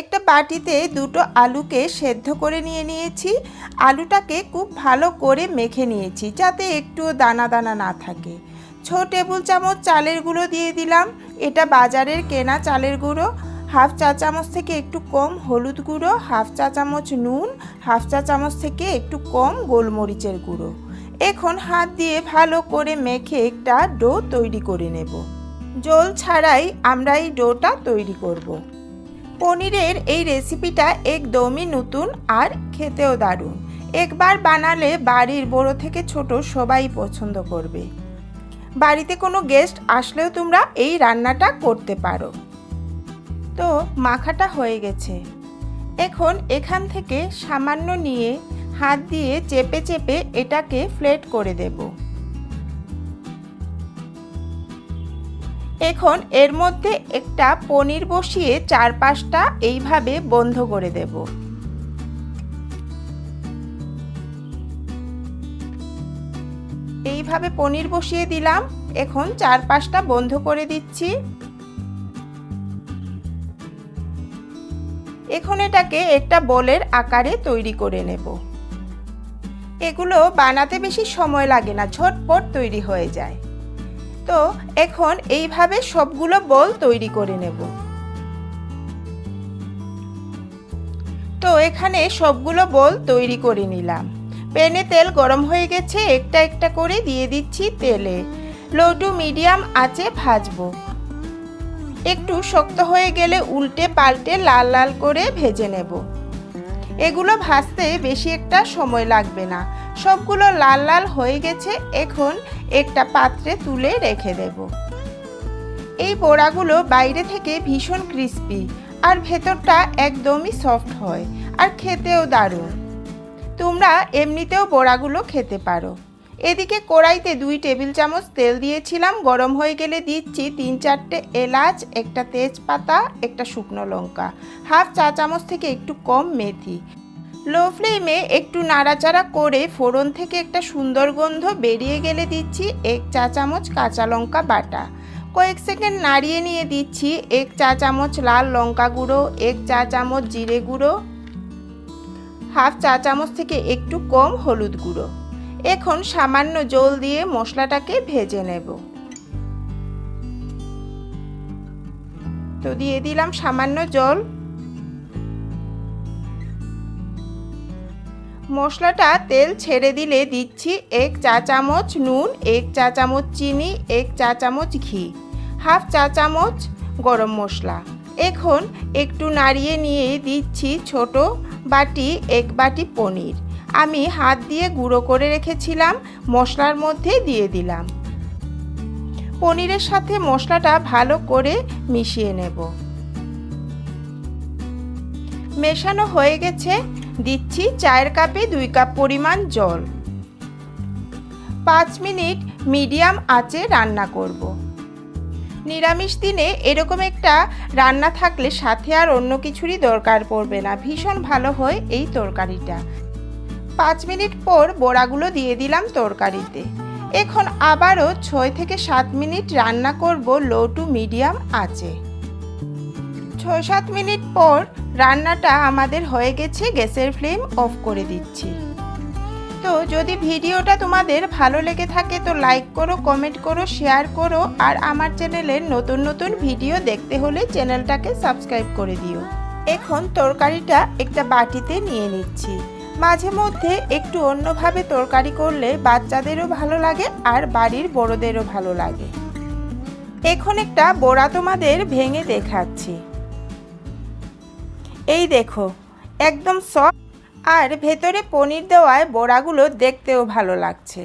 একটা বাটিতে দুটো আলুকে সেদ্ধ করে নিয়ে নিয়েছি। আলুটাকে খুব ভালো করে মেখে নিয়েছি যাতে একটুও দানা দানা না থাকে। ছ টেবিল চামচ চালের গুঁড়ো দিয়ে দিলাম। এটা বাজারের কেনা চালের গুঁড়ো। হাফ চা চামচ থেকে একটু কম হলুদ গুঁড়ো, হাফ চা চামচ নুন, হাফ চা চামচ থেকে একটু কম গোলমরিচের গুঁড়ো। এখন হাত দিয়ে ভালো করে মেখে একটা ডো তৈরি করে নেব। জল ছাড়াই আমরা এই ডোটা তৈরি করব। পনিরের এই রেসিপিটা একদমই নতুন আর খেতেও দারুণ। একবার বানালে বাড়ির বড় থেকে ছোট সবাই পছন্দ করবে। বাড়িতে কোনো গেস্ট আসলেও তোমরা এই রান্নাটা করতে পারো। তো মাখাটা হয়ে গেছে। এখন এখান থেকে সামান্য নিয়ে হাত দিয়ে চেপে চেপে এটাকে ফ্লেট করে দেব। এখন এর মধ্যে একটা পনির বসিয়ে চারপাশটা এইভাবে বন্ধ করে দেব। এইভাবে পনির বসিয়ে দিলাম। এখন চারপাশটা বন্ধ করে দিচ্ছি। এখন এটাকে একটা বলের আকারে তৈরি করে নেব। এগুলো বানাতে বেশি সময় লাগে না, ঝটপট তৈরি হয়ে যায়। তো এখন এইভাবে সবগুলো বল তৈরি করে নেব। তো এখানে সবগুলো বল তৈরি করে নিলাম। প্যানে তেল গরম হয়ে গেছে, একটা একটা করে দিয়ে দিচ্ছি তেলে। লো টু মিডিয়াম আঁচে ভাজবো। একটু শক্ত হয়ে গেলে উল্টে পাল্টে লাল লাল করে ভেজে নেব। এগুলো ভাজতে বেশি একটা সময় লাগবে না। সবগুলো লাল লাল হয়ে গেছে, এখন একটা পাত্রে তুলে রেখে দেব। এই বড়াগুলো বাইরে থেকে ভীষণ ক্রিস্পি আর ভেতরটা একদমই সফট হয় আর খেতেও দারুণ। তোমরা এমনিতেও বড়াগুলো খেতে পারো। এদিকে কড়াইতে দুই টেবিল চামচ তেল দিয়েছিলাম, গরম হয়ে গেলে দিচ্ছি তিন চারটে এলাচ, একটা তেজপাতা, একটা শুকনো লঙ্কা। হাফ চা চামচ থেকে একটু কম মেথি। লো ফ্লেমে একটু নাড়াচাড়া করে ফোড়ন থেকে একটা সুন্দর গন্ধ বেরিয়ে গেলে দিচ্ছি এক চা চামচ কাঁচা লঙ্কা বাটা। কয়েক সেকেন্ড নাড়িয়ে নিয়ে দিচ্ছি এক চা চামচ লাল লঙ্কা গুঁড়ো, এক চা চামচ জিরে গুঁড়ো, হাফ চা চামচ থেকে একটু কম হলুদ গুঁড়ো। এখন সামান্য জল দিয়ে মশলাটাকে ভেজে নেব। তো দিয়ে দিলাম সামান্য জল। মশলাটা তেল ছেড়ে দিলে দিচ্ছি এক চা চামচ নুন, এক চা চামচ চিনি, এক চা চামচ ঘি, হাফ চা চামচ গরম মশলা। এখন একটু নাড়িয়ে নিয়ে দিচ্ছি ছোট বাটি, এক বাটি পনির। আমি হাত দিয়ে গুঁড়ো করে রেখেছিলাম, মশলার মধ্যে দিয়ে দিলাম। পনিরের সাথে মশলাটা ভালো করে মিশিয়ে নেব। মেশানো হয়ে গেছে দিচ্ছি চায়ের কাপে দুই কাপ পরিমাণ জল। পাঁচ মিনিট মিডিয়াম আঁচে রান্না করব। নিরামিষ দিনে এরকম একটা রান্না থাকলে সাথে আর অন্য কিছুরই দরকার পড়বে না। ভীষণ ভালো হয় এই তরকারিটা। পাঁচ মিনিট পর বড়াগুলো দিয়ে দিলাম তরকারিতে। এখন আবারও ছয় থেকে সাত মিনিট রান্না করব লো টু মিডিয়াম আঁচে। ছয় সাত মিনিট পর রান্নাটা আমাদের হয়ে গেছে, গ্যাসের ফ্লেম অফ করে দিচ্ছি। তো যদি ভিডিওটা তোমাদের ভালো লেগে থাকে তো লাইক করো, কমেন্ট করো, শেয়ার করো আর আমার চ্যানেলের নতুন নতুন ভিডিও দেখতে হলে চ্যানেলটাকে সাবস্ক্রাইব করে দিও। এখন তরকারিটা একটা বাটিতে নিয়ে নিচ্ছি। মাঝে মধ্যে একটু অন্যভাবে তরকারি করলে বাচ্চাদেরও ভালো লাগে আর বাড়ির বড়দেরও ভালো লাগে। এখন একটা বড়া তোমাদের ভেঙে দেখাচ্ছি। এই দেখো একদম সফট আর ভেতরে পনির দেওয়ায় বড়াগুলো দেখতেও ভালো লাগছে।